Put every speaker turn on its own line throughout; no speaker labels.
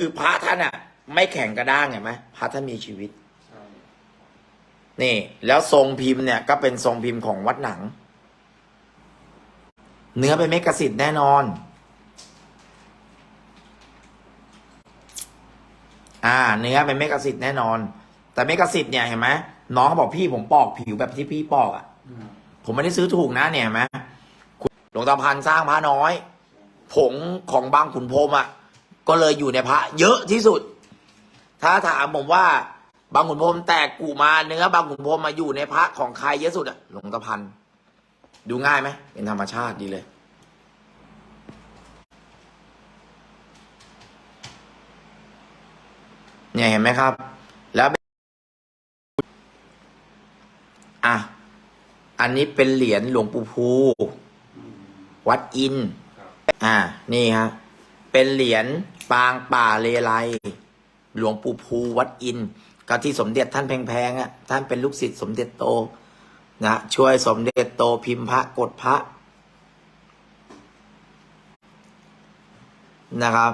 คือพระท่านอะ ไม่แข็งกระด้างเห็นไหมพระท่านมีชีวิต
ใช่
นี่ แล้วทรงพิมพ์เนี่ยก็เป็นทรงพิมพ์ของวัดหนัง เนื้อเป็นเมกะสิทธิ์แน่นอน อ่า เนื้อเป็นเมกะสิทธิ์แน่นอน แต่เมกะสิทธิ์เนี่ยเห็นไหมน้องเขาบอกพี่ผมปอกผิวแบบที่พี่ปอกอะ
อืม
ผมไม่ได้ซื้อถูกนะเนี่ยเห็นไหมคุณหลวงตาพันธ์สร้างพระน้อย ผงของบางขุนพรหมอะ ก็เลยอยู่ในพระเยอะที่สุด ถ้าถามผมว่า บางขุนพรมแตกกูมาเนื้อบางขุนพรมมาอยู่ในพระของใครเยอะสุดอะหลวงตาพันธ์ดูง่ายไหมเป็นธรรมชาติดีเลย เนี่ยเห็นไหมครับ แล้วอะอันนี้เป็นเหรียญหลวงปู่ภูวัดอิน อ่า นี่ฮะ เป็นเหรียญ ปางป่าเลไลหลวงปู่ภูวัดอินก็ที่สมเด็จท่านแพงๆอะท่านเป็นลูกศิษย์สมเด็จโตนะช่วยสมเด็จโตพิมพ์พระกดพระนะครับ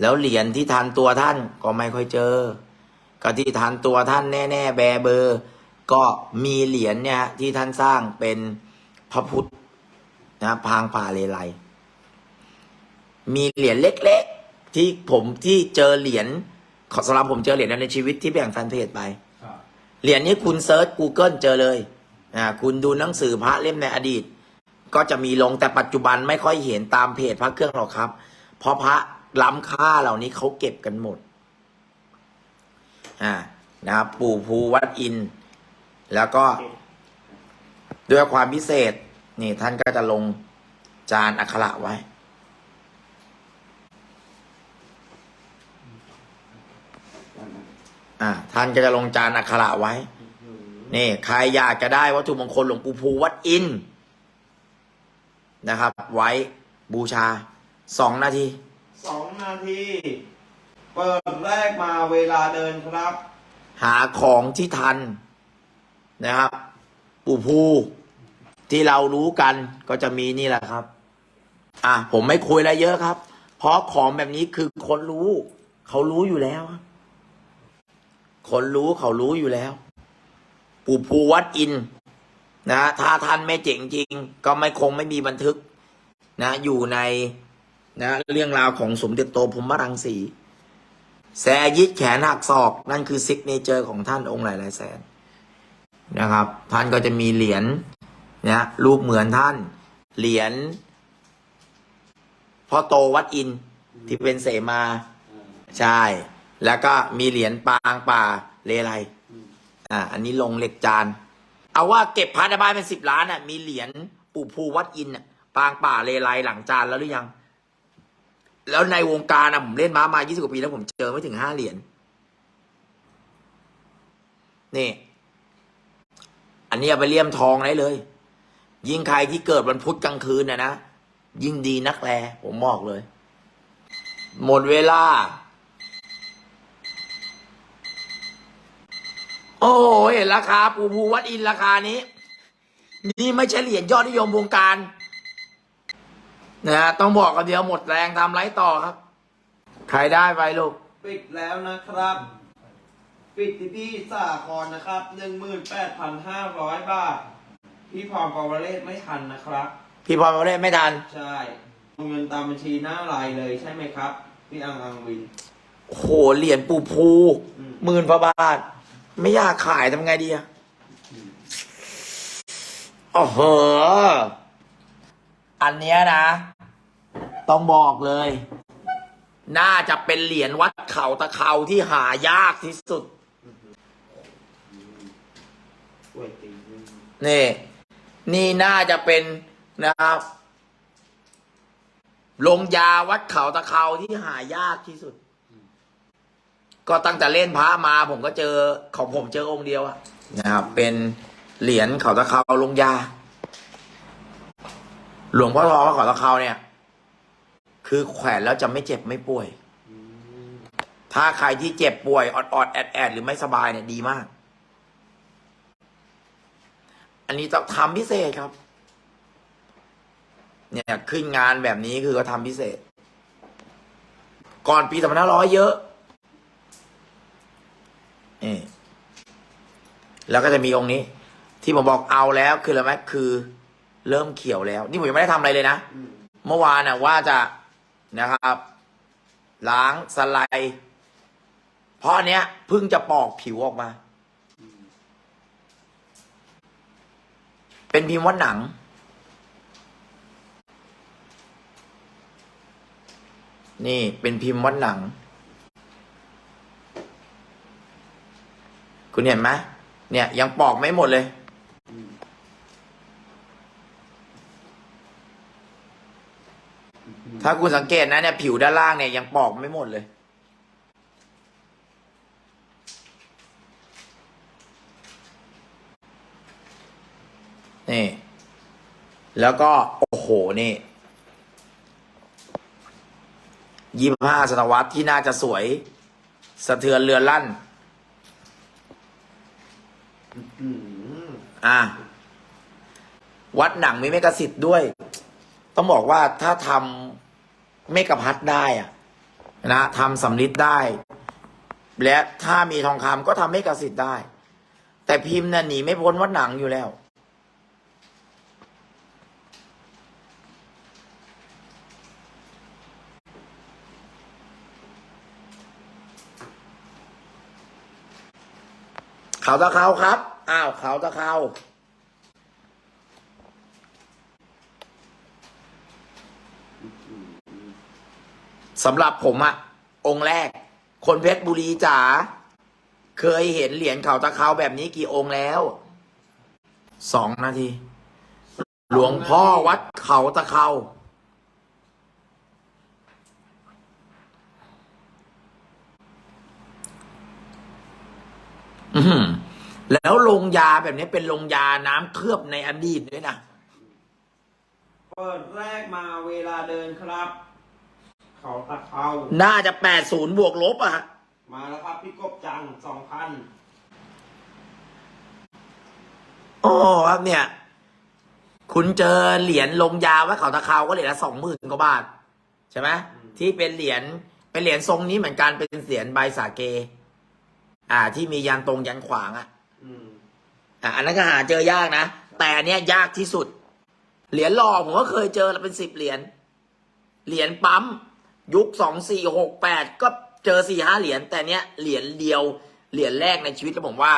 แล้วเหรียญที่ทันตัวท่านก็ไม่ค่อยเจอ ก็ที่ทันตัวท่านแน่ ๆ แบเบอร์ ก็มีเหรียญเนี่ยที่ท่านสร้างเป็นพระพุทธนะพางป่าเลไลมีเหรียญเล็ก ๆ ที่ผมที่เจอเหรียญขอสำหรับผมเจอเหรียญนั้นในชีวิตที่แบ่งแฟนเพจไป
ครับ
เหรียญนี้คุณเซิร์ช Google เจอเลยอ่าคุณดูหนังสือพระเล่มในอดีต ก็จะมีลงแต่ปัจจุบันไม่ค่อยเห็นตามเพจพระเครื่องหรอกครับ เพราะพระล้ำค่าเหล่านี้เขาเก็บกันหมดอ่านะครับปู่ภูวัดอินทร์แล้วก็ด้วยความพิเศษ นี่ท่านก็จะลงจานอักขระไว้ อ่าท่านก็จะลงจานอักขระไว้
อืม
นี่ใครอยากจะได้วัตถุมงคลหลวงปู่ภูวัดอินทร์นะครับ ไว้บูชาสองนาที
สองนาที เปิดแรกมาเวลาเดินครับ
หาของที่ทันนะครับ ปู่ภูที่เรารู้กันก็จะมีนี่แหละครับ อะผมไม่คุยอะไรเยอะครับ เพราะของแบบนี้คือคนรู้ เขารู้อยู่แล้วครับ คนรู้เขารู้อยู่แล้ว ปู่ภูวัดอินนะถ้าท่านไม่เจ๋งจริง ก็ไม่คงไม่มีบันทึก นะ อยู่ในนะเรื่องราวของสมเด็จโตพรมรังสีแซยิดแขนหักศอก นั่นคือซิกเนเจอร์ของท่านองค์หลายหลายแสนนะครับ ท่านก็จะมีเหรียญนะรูปเหมือนท่าน เหรียญพ่อโตวัดอินที่เป็นเสมา ใช่ แล้วก็มีเหรียญปางป่าเลไล
อ่า
อันนี้ลงเหล็กจาน เอาว่าเก็บพันในบ้านเป็นสิบล้านอะ มีเหรียญปู่ภูวัดอินอะ ปางป่าเลไลหลังจานแล้วหรือยัง แล้วในวงการอะผมเล่นม้ามา20กว่าปีแล้วผมเจอไม่ถึงห้าเหรียญ นี่ อันนี้เอาไปเลี่ยมทองได้เลย ยิ่งใครที่เกิดวันพุธกลางคืนน่ะนะ ยิ่งดีนักแลผมบอกเลย หมดเวลา อ้โหเห็นราคาปูภูวัดอินราคานี้ นี่ไม่ใช่เหรียญยอดนิยมวงการนะฮะต้องบอกกันเดียวหมดแรงทำไรต่อครับใครได้ไปลูก
ปิดแล้วนะครับ ปิดที่พี่สาครนะครับหนึ่งหมื่นแปดพันห้าร้อยบาท พี่พรปวเรศไม่ทันนะครับ
พี่พรมาเล่นไม่ทัน
ใช่เงินตามบัญชีหน้าไลน์เลยใช่ไหมครับ พี่อังอังวิน
โอ้โหเหรียญปูภู
อืม
หมื่นพระบาท ไม่อยากขายทำไงดีอะโอ้โห อันเนี้ยนะ ต้องบอกเลย น่าจะเป็นเหรียญวัดเขาตะเขาที่หายากที่สุด
นี่
นี่น่าจะเป็นนะครับลงยาวัดเขาตะเขาที่หายากที่สุด ก็ตั้งแต่เล่นพระมาผมก็เจอของผมเจอองค์เดียวอะนะครับ เป็นเหรียญเขาตะเขาลงยา หลวงพ่อทองวัดเขาตะเขาเนี่ย คือแขวนแล้วจะไม่เจ็บไม่ป่วย ถ้าใครที่เจ็บป่วยอดอดแอดแอดหรือไม่สบายเนี่ยดีมาก อันนี้ต้องทำพิเศษครับ เนี่ยขึ้นงานแบบนี้คือเขาทำพิเศษ ก่อนปีสองพันห้าร้อยเยอะ นี่แล้วก็จะมีองค์นี้ ที่ผมบอกเอาแล้วคืออะไรไหมคือ เริ่มเขียวแล้ว นี่ผมยังไม่ได้ทำอะไรเลยนะ
อืม
เมื่อวานน่ะว่าจะนะครับ ล้างสไลด์เพราะอันเนี้ยเพิ่งจะปอกผิวออกมา เป็นพิมพ์วัดหนังนี่เป็นพิมพ์วัดหนัง คุณเห็นไหมเนี่ยยังปอกไม่หมดเลย ถ้าคุณสังเกตนะเนี่ยผิวด้านล่างเนี่ยยังปอกไม่หมดเลย นี่ แล้วก็ โอ้โห นี่ยี่ห้าศตวรรษที่น่าจะสวย สะเทือนเรือลั่น
อืม
อะวัดหนังมีเมกะสิทธิ์ด้วย ต้องบอกว่าถ้าทำเมกะพัดได้อะนะทำสำลิดได้ และถ้ามีทองคำก็ทำเมกะสิทธิ์ได้ แต่พิมพ์น่ะหนีไม่พ้นวัดหนังอยู่แล้วเขาตะเขาครับ อ้าวเขาตะเขาสำหรับผมอะองค์แรก คนเพชรบุรีจ๋าเคยเห็นเหรียญเขาตะเขาแบบนี้กี่องค์แล้วสองนาที หลวงพ่อวัดเขาตะเขาอื้อหือ แล้วลงยาแบบนี้เป็นลงยาน้ำเคลือบในอดีตด้วยนะ
เปิดแรกมาเวลาเดินครับ เขาตะเขา
น่าจะแปดศูนย์บวกลบอะฮะ
มาแล้วครับพี่กบจังสองพัน
โอ้ครับเนี่ย คุณเจอเหรียญลงยาว่าเขาตะเขาก็เหรียญละสองหมื่นกว่าบาท ใช่ไหมที่เป็นเหรียญเป็นเหรียญทรงนี้เหมือนกันเป็นเหรียญใบสาเก อ่า ที่มียันตรงยันขวางอะ
อืม
อะอันนั้นก็หาเจอยากนะ แต่อันเนี้ยยากที่สุด เหรียญหล่อผมก็เคยเจอแล้วเป็นสิบเหรียญ เหรียญปั๊ม ยุคสองสี่หกแปดก็เจอสี่ห้าเหรียญ แต่เนี้ยเหรียญเดียว เหรียญแรกในชีวิตแล้วผมว่า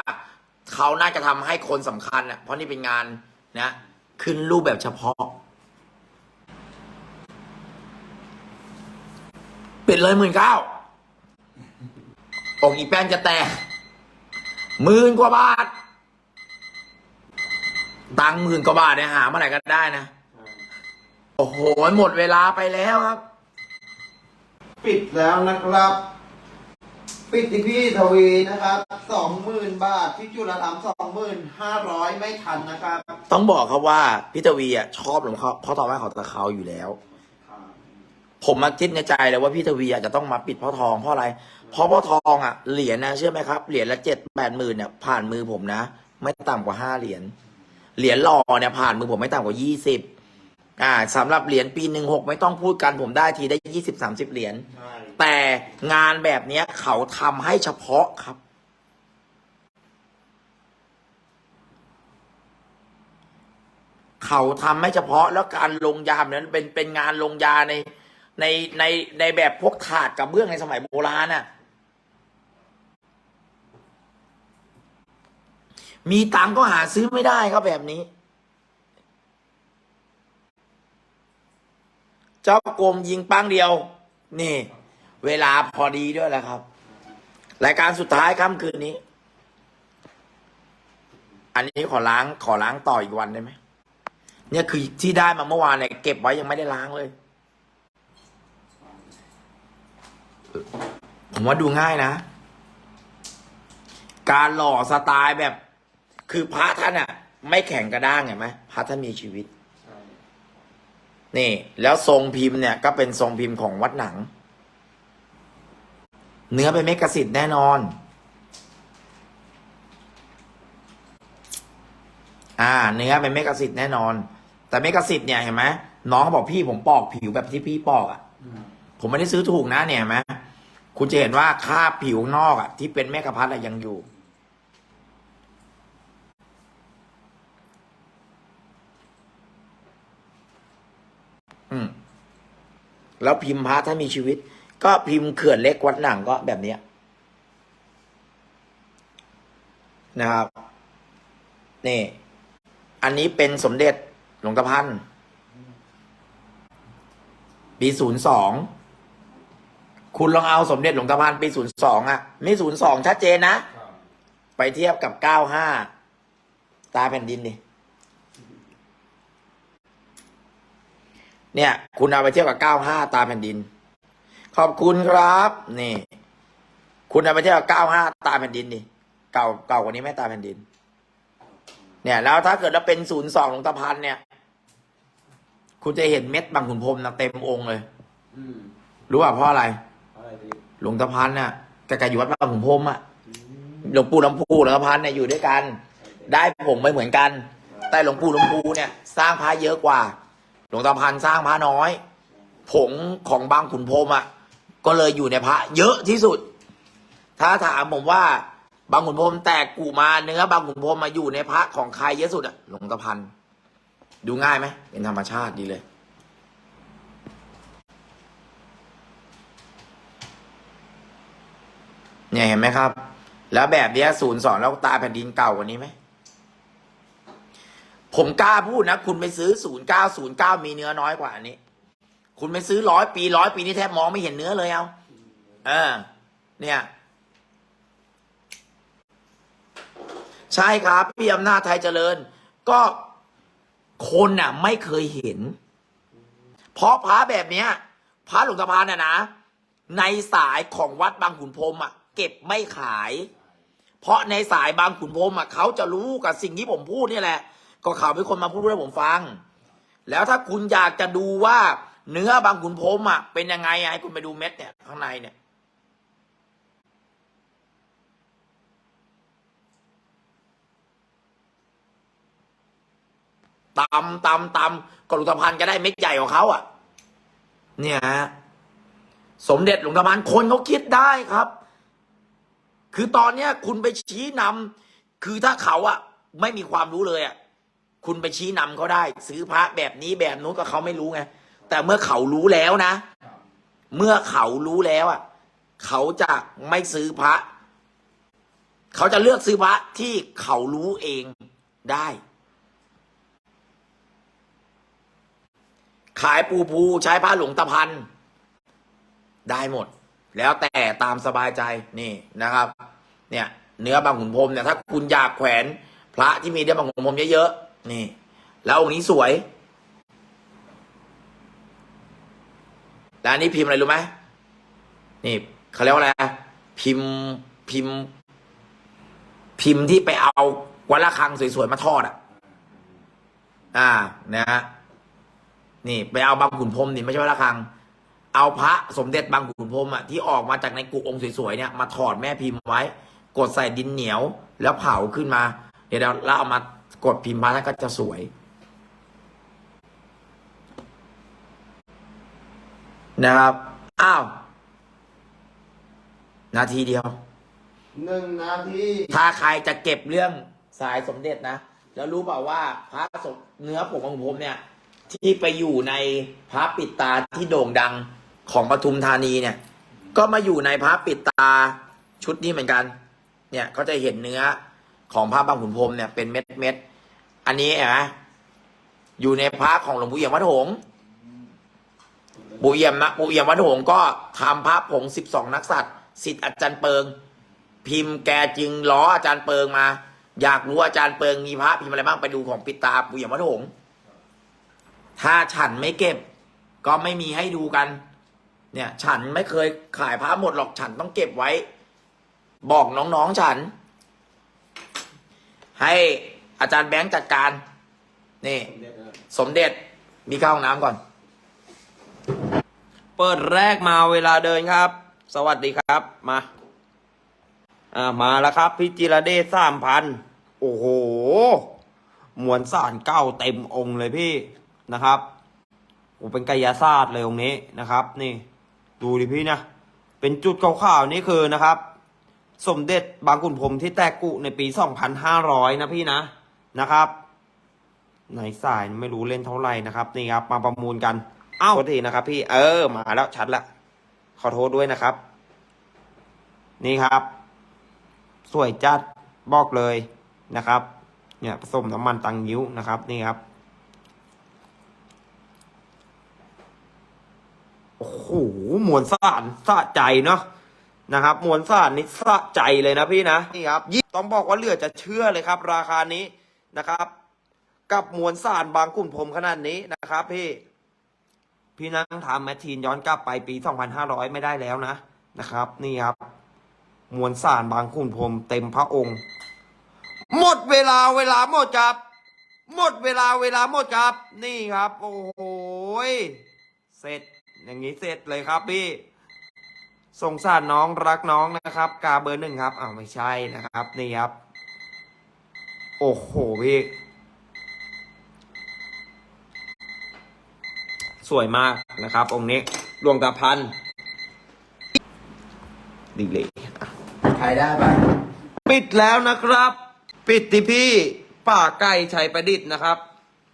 เขาน่าจะทำให้คนสำคัญอะ เพราะนี่เป็นงานนะ ขึ้นรูปแบบเฉพาะ ปิดเลยหมื่นเก้าองอีแป้นจะแตกหมื่นกว่าบาท ตังค์หมื่นกว่าบาทเนี่ยหาเมื่อไหร่ก็ได้นะ โอ้โห หมดเวลาไปแล้วครับ
ปิดแล้วนะครับ ปิดที่พี่ทวีนะครับสองหมื่นบาทพี่จุลธรรมสองหมื่นห้าร้อยไม่ทันนะครับ
ต้องบอกครับว่าพี่ทวีอะชอบหลวงพ่อพ่อทองแม่เขาตะเขาอยู่แล้ว ผมมาคิดในใจเลยว่าพี่ทวีอาจจะต้องมาปิดพ่อทองเพราะอะไร เพราะพ่อทองอะเหรียญนะเชื่อไหมครับเหรียญละเจ็ดแปดหมื่นเนี่ยผ่านมือผมนะ ไม่ต่ำกว่าห้าเหรียญ เหรียญหล่อเนี่ยผ่านมือผมไม่ต่ำกว่ายี่สิบอ่าสำหรับเหรียญปีหนึ่งหกไม่ต้องพูดกันผมได้ทีได้ยี่สิบสามสิบเหรียญ
ใช่
แต่งานแบบเนี้ยเขาทำให้เฉพาะครับ เขาทำให้เฉพาะแล้วการลงยาแบบนั้นเป็นเป็นงานลงยาในในในในแบบพวกถาดกับเบื้องในสมัยโบราณน่ะ มีตังก็หาซื้อไม่ได้ครับแบบนี้ เจ้ากรมยิงปังเดียว นี่ เวลาพอดีด้วยแหละครับรายการสุดท้ายค่ำคืนนี้ อันนี้ขอล้างขอล้างต่ออีกวันได้ไหมเนี่ยคือที่ได้มาเมื่อวานเนี่ยเก็บไว้ยังไม่ได้ล้างเลย ผมว่าดูง่ายนะ การหล่อสไตล์แบบ คือพระท่านอะไม่แข็งกระด้างเห็นไหมพระท่านมีชีวิต
ใช่
นี่ แล้วทรงพิมพ์เนี่ย ก็เป็นทรงพิมพ์ของวัดหนัง เนื้อเป็นเมกะสิทธิ์แน่นอน อ่า เนื้อเป็นเมกะสิทธิ์แน่นอน แต่เมกะสิทธิ์เนี่ยเห็นไหมน้องเขาบอกพี่ผมปอกผิวแบบที่พี่ปอกอะ่ะผมไม่ได้ซื้อถูกนะเนี่ยเห็นไหมคุณจะเห็นว่าคราบผิวนอกอะที่เป็นแม่กะพัดอะยังอยู่ แล้วพิมพ์พระถ้ามีชีวิต ก็พิมพ์เขื่อนเล็กวัดหนังก็แบบเนี้ยนะครับนี่ อันนี้เป็นสมเด็จหลวงตาพันธ์ปีศูนย์สองคุณลองเอาสมเด็จหลวงตาพันธ์ปีศูนย์สองอะมีศูนย์สองชัดเจนนะ ไปเทียบกับเก้าห้าตาแผ่นดินดิ เนี่ย คุณเอาไปเทียบกับเก้าห้าตาแผ่นดิน ขอบคุณครับ นี่ คุณเอาไปเทียบกับเก้าห้าตาแผ่นดินดิเก่าเก่ากว่านี้ไหม่ตาแผ่นดิน เนี่ย แล้วถ้าเกิดเราเป็นศูนย์สองหลวงตาพันธ์เนี่ย คุณจะเห็นเม็ดบางขุนพรหมนะเต็มองค์เลย
อืม
รู้ป่ะเพราะอะไร
อะไรพี่
หลวงตาพันธ์น่ะแกแกอยู่วัดบางขุนพรหมอะหลวงปู่ลำพูหลวงตาพันธ์เนี่ยอยู่ด้วยกัน ได้ผงไม่เหมือนกัน แต่หลวงปู่ลำพูเนี่ย สร้างพระเยอะกว่า หลวงตาพันธ์สร้างพระน้อย ผงของบางขุนพรมอะ ก็เลยอยู่ในพระ เยอะที่สุด ถ้าถามผมว่า บางขุนพรมแตกกูมาเนื้อบางขุนพรมมาอยู่ในพระของใครเยอะสุดอะหลวงตาพันธ์ดูง่ายไหมเป็นธรรมชาติดีเลย เนี่ยเห็นไหมครับ แล้วแบบเนี้ยศูนย์สองแล้วตาแผ่นดินเก่ากว่านี้ไหม ผมกล้าพูดนะ คุณไปซื้อศูนย์เก้าศูนย์เก้ามีเนื้อน้อยกว่านี้ คุณไปซื้อร้อยปีร้อยปีนี่แทบมองไม่เห็นเนื้อเลยเอาเออ เนี่ย ใช่ครับพี่อำนาจไทยเจริญ ก็คนน่ะ ไม่เคยเห็น เพราะพระแบบเนี้ยพระหลวงตาพานน่ะนะ ในสายของวัดบางขุนพรมอะ เก็บไม่ขาย เพราะในสายบางขุนพรมอะเขาจะรู้กับสิ่งที่ผมพูดนี่แหละ ก็เขาเป็นคนมาพูดให้ผมฟัง แล้วถ้าคุณอยากจะดูว่าเนื้อบางขุนพรมอะเป็นยังไงให้คุณไปดูเม็ดเนี่ยข้างในเนี่ยตำตำตำก็หลวงตาพันธ์ก็ได้เม็ดใหญ่กว่าเขาอะ เนี่ยฮะสมเด็จหลวงตาพันคนเขาคิดได้ครับ คือตอนเนี้ยคุณไปชี้นำคือถ้าเขาอะ ไม่มีความรู้เลยอะ คุณไปชี้นำเขาได้ ซื้อพระแบบนี้แบบนู้นก็เขาไม่รู้ไงแต่เมื่อเขารู้แล้วนะ เมื่อเขารู้แล้วอะ เขาจะไม่ซื้อพระ เขาจะเลือกซื้อพระที่เขารู้เองได้ ขายปูภูใช้พระหลวงตาพัน ได้หมด แล้วแต่ตามสบายใจนี่นะครับ เนี่ย เนื้อบางขุนพรมเนี่ยถ้าคุณอยากแขวนพระที่มีเนื้อบางขุนพรมเยอะๆ นี่ แล้วองค์นี้สวย แล้วอันนี้พิมพ์อะไรรู้ไหมนี่เขาเรียกว่าอะไรพิมพ์พิมพ์ พิมพ์ที่ไปเอาวัดระฆังสวยๆมาทอดอะ อ่า นะฮะนี่ไปเอาบางขุนพรมนี่ไม่ใช่วัดระฆัง เอาพระสมเด็จบางขุนพรมอะที่ออกมาจากในกุองค์สวยๆเนี่ยมาถอดแม่พิมพ์ไว้ กดใส่ดินเหนียวแล้วเผาขึ้นมา เดี๋ยวเราเอามา กดพิมพ์พระแล้วก็จะสวยนะครับ อ้าว นาทีเดียว
หนึ่งนาที
ถ้าใครจะเก็บเรื่องสายสมเด็จนะ แล้วรู้เปล่าว่าพระสมเนื้อผงของผมเนี่ย ที่ไปอยู่ในพระปิดตาที่โด่งดังของปทุมธานีเนี่ย ก็มาอยู่ในพระปิดตาชุดนี้เหมือนกัน เนี่ยก็จะเห็นเนื้อ ของพระบางขุนพรมเนี่ยเป็นเม็ดเม็ดๆอันนี้เห็นไหมอยู่ในพระของหลวงปู่เอี่ยมวัดหงปู่เอี่ยมนะปู่เอี่ยมวัดหงก็ทำพระผงสิบสองนักษัตริย์สิทธิ์อาจารย์เปิง พิมพ์แกจึงล้ออาจารย์เปิงมา อยากรู้อาจารย์เปิงมีพระพิมพ์อะไรบ้างไปดูของปิดตาปู่เอี่ยมวัดหงถ้าฉันไม่เก็บ ก็ไม่มีให้ดูกัน เนี่ย ฉันไม่เคยขายพระหมดหรอกฉันต้องเก็บไว้ บอกน้องๆฉัน ให้อาจารย์แบงค์จัดการ นี่ สมเด็จมีเข้าห้องน้ำก่อน
เปิดแรกมาเวลาเดินครับ สวัสดีครับมา อ่ามาแล้วครับ พี่จิรเดชสามพันโอ้โห มวลสารเก้าเต็มองค์เลยพี่นะครับโอ้เป็นกายศาสตร์เลยองค์นี้นะครับ นี่ ดูดิพี่นะเป็นจุดขาวๆนี่คือนะครับ สมเด็จบางขุนพรมที่แตกกุในปี 2,500 นะพี่นะนะครับในสายไม่รู้เล่นเท่าไหร่นะครับนี่ครับ มาประมูลกันเอ้าทีนะครับ พี่เออมาแล้วชัดละขอโทษด้วยนะครับ นี่ครับ สวยจัดบอกเลยนะครับ เนี่ยผสมน้ำมันตังยิ้วนะครับ นี่ครับโอ้โหมวลสารสะใจเนาะ นะครับมวลสารนี่สะใจเลยนะพี่นะนี่ครับยิ่งต้องบอกว่าเหลือจะเชื่อเลยครับ ราคานี้นะครับ กับมวลสารบางขุนพรมขนาดนี้นะครับ พี่ พี่นั่งทำแมชชีนย้อนกลับไปปี 2500 ไม่ได้แล้วนะนะครับ นี่ครับ มวลสารบางขุนพรมเต็มพระองค์ หมดเวลาเวลาหมดครับ หมดเวลาเวลาหมดครับ นี่ครับ โอ้โหเสร็จอย่างนี้เสร็จเลยครับพี่ สงสารน้องรักน้องนะครับ กาเบอร์หนึ่งครับอ้าวไม่ใช่นะครับ นี่ครับ โอ้โหพี่สวยมากนะครับ องค์นี้ดวงตาพันดีเลย
ใครได้ไป
ปิดแล้วนะครับ ปิดที่พี่ป่าไก่ชัยประดิษฐ์นะครับ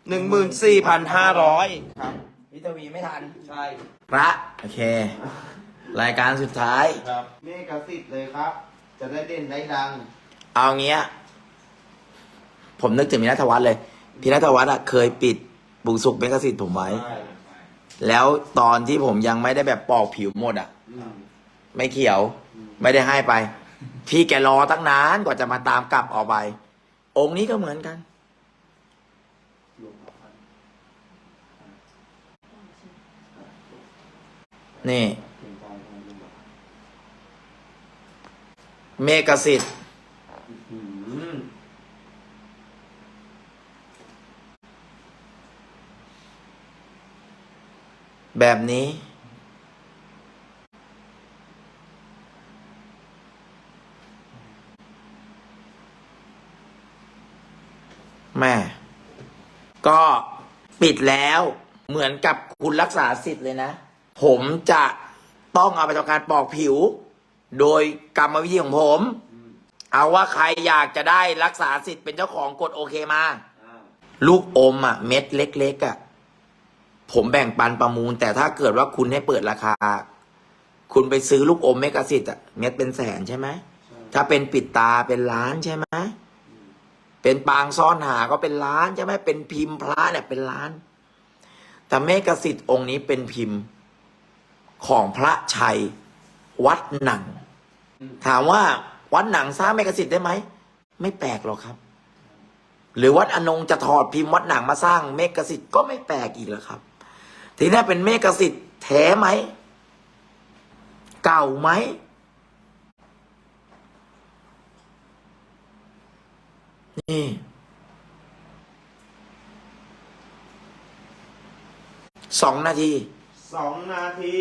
หนึ่งหมื่นสี่พันห้าร้อย
ครับ
พี่ทวีไม่ทัน
ใช่
พระ โอเค รายการสุดท้าย
ครับเมฆสิทธิ์เลยครับ จะได้เด่นได้ดัง
เอาเงี้ย ผมนึกถึงพี่นัทวัฒน์เลย พี่นัทวัฒน์อะเคยปิดบุกสุกเมกสิทธิ์ผมไว้ แล้วตอนที่ผมยังไม่ได้แบบปอกผิวหมดอะ
อืม
ไม่เขียว ไม่ได้ให้ไป พี่แกรอตั้งนานกว่าจะมาตามกลับออกไป องค์นี้ก็เหมือนกันนี่ เมกสิทธิ์แบบนี้ แม่ ก็ปิดแล้วเหมือนกับคุณรักษาสิทธิ์เลยนะ ผมจะต้องเอาไปทำการปอกผิว โดยกรรมวิธีของผม เอาว่าใครอยากจะได้รักษาสิทธิ์เป็นเจ้าของกดโอเคมา
อ่า
ลูกอมอะ เม็ดเล็ก ๆ อะ ผมแบ่งปันประมูล แต่ถ้าเกิดว่าคุณให้เปิดราคา คุณไปซื้อลูกอมเมกะสิทธิ์อะเม็ดเป็นแสนใช่ไหม
ใช่
ถ้าเป็นปิดตาเป็นล้านใช่ไหมเป็นปางซ่อนหาก็เป็นล้านใช่ไหมเป็นพิมพ์พระเนี่ยเป็นล้าน แต่เมกะสิทธิ์องค์นี้เป็นพิมพ์ของพระชัยวัดหนัง ถามว่าวัดหนังสร้างเมกะสิทธิ์ได้ไหม ไม่แปลกหรอกครับ หรือวัดอนงจะถอดพิมพ์วัดหนังมาสร้างเมกสิทธิ์ก็ไม่แปลกอีกแล้วครับ ทีนี้เป็นเมกสิทธิ์แท้ไหม เก่าไหมนี่สองนาที
สองนาที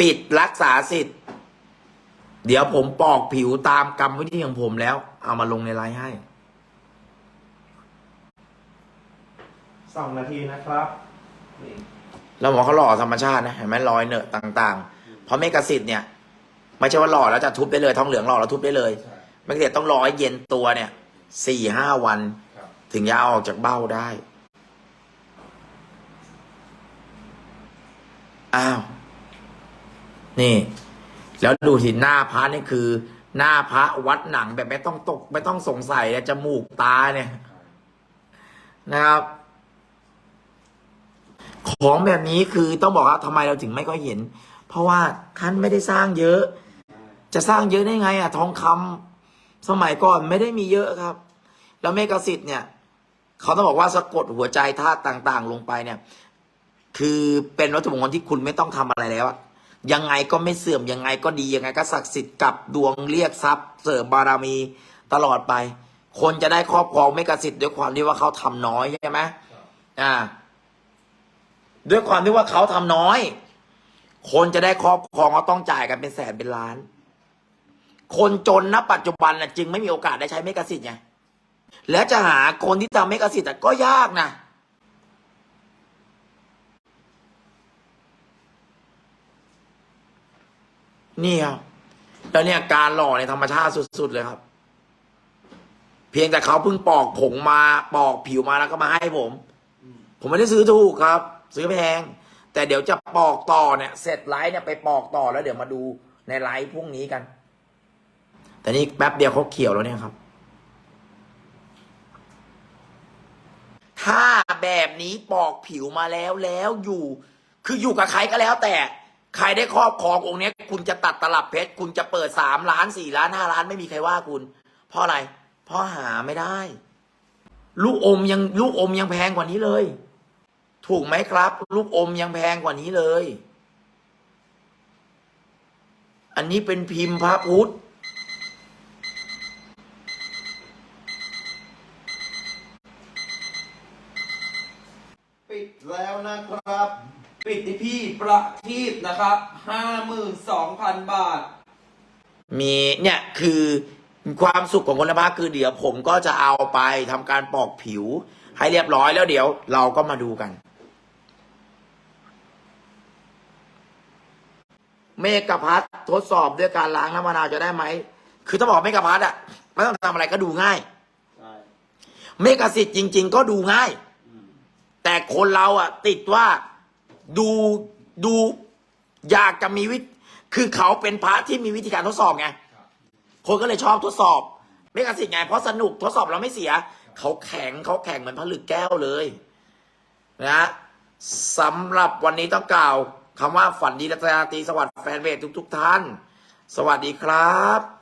ปิดรักษาสิทธิ์ เดี๋ยวผมปอกผิวตามกรรมวิธีของผมแล้ว เอามาลงในไลน์ให้
สองนาทีนะครับนี่
แล้วหมอเขาหล่อธรรมชาตินะเห็นไหมรอยเนอะต่างๆ เพราะเมกะสิทธิ์เนี่ยไม่ใช่ว่าหล่อแล้วจะทุบได้เลยทองเหลืองหล่อแล้วทุบได้เลย
ใช่
เมกะสิทธิ์ต้องรอให้เย็นตัวเนี่ยสี่ห้าวัน
ครับ
ถึงจะเอาออกจากเบ้าได้อ้าว นี่ แล้วดูที่หน้าพระนี่คือ หน้าพระวัดหนังแบบไม่ต้องตก ไม่ต้องสงสัยนะจมูกตาเนี่ยนะครับ ของแบบนี้คือต้องบอกว่าทำไมเราถึงไม่ค่อยเห็น เพราะว่าท่านไม่ได้สร้างเยอะ จะสร้างเยอะได้ไงอะทองคำสมัยก่อนไม่ได้มีเยอะครับ แล้วเมกสิทธิ์เนี่ยเขาต้องบอกว่าสะกดหัวใจธาตุต่าง ๆ ลงไปเนี่ย คือเป็นวัตถุมงคลที่คุณไม่ต้องทำอะไรแล้วอะ ยังไงก็ไม่เสื่อมยังไงก็ดียังไงก็ศักดิ์สิทธิ์กับดวงเรียกทรัพย์ เสริมบารมีตลอดไป คนจะได้ครอบครองเมกสิทธิ์ด้วยความที่ว่าเขาทำน้อยใช่ไหมอ่า ด้วยความที่ว่าเขาทำน้อย คนจะได้ครอบครองก็ต้องจ่ายกันเป็นแสนเป็นล้าน คนจนณปัจจุบันนะจึงไม่มีโอกาสได้ใช้เมกสิทธิ์ไงแล้วจะหาคนที่ทำเมกสิทธิ์ก็ยากนะ นี่ครับ แล้วเนี่ยการหล่อในธรรมชาติสุดๆเลยครับ เพียงแต่เขาเพิ่งปอกผงมาปอกผิวมาแล้วก็มาให้ผม ผมไม่ได้ซื้อถูกครับ ซื้อแพง แต่เดี๋ยวจะปอกต่อเนี่ย เสร็จไลฟ์เนี่ยไปปอกต่อแล้วเดี๋ยวมาดูในไลฟ์พรุ่งนี้กัน แต่นี่แป๊บเดียวเขาเขียวแล้วเนี่ยครับถ้าแบบนี้ปอกผิวมาแล้วแล้วอยู่ คืออยู่กับใครก็แล้วแต่ ใครได้ครอบครององค์นี้คุณจะตัดตลับเพชรคุณจะเปิดสามล้านสี่ล้านห้าล้านไม่มีใครว่าคุณ เพราะอะไร เพราะหาไม่ได้ ลูกอมยังลูกอมยังแพงกว่านี้เลย ถูกไหมครับ ลูกอมยังแพงกว่านี้เลย อันนี้เป็นพิมพ์พระพุทธ
ปิดแล้วนะครับ
ปิดที่พี่ประทีปนะครับห้าหมื่นสองพันบาท
มีเนี่ยคือความสุขของคนละภาคคือเดี๋ยวผมก็จะเอาไปทำการปอกผิว ให้เรียบร้อยแล้วเดี๋ยวเราก็มาดูกัน เมกะพัททดสอบด้วยการล้างน้ำมะนาวจะได้ไหม คือถ้าบอกเมกะพัทอะไม่ต้องทำอะไรก็ดูง่าย
ใช่
เมกะสิทธิ์จริง ๆ ก็ดูง่ายแต่คนเราอะติดว่า ดูดูอยากจะมีวิธคือเขาเป็นพระที่มีวิธีการทดสอบไงคนก็เลยชอบทดสอบเมกะสิทธิ์ไงเพราะสนุกทดสอบเราไม่เสีย เขาแข็งเขาแข็งเหมือนผลึกแก้วเลยนะสำหรับวันนี้ต้องกล่าวคำว่าฝันดีและตราตรีสวัสดิ์แฟนเพจทุก ๆ ท่าน สวัสดีครับ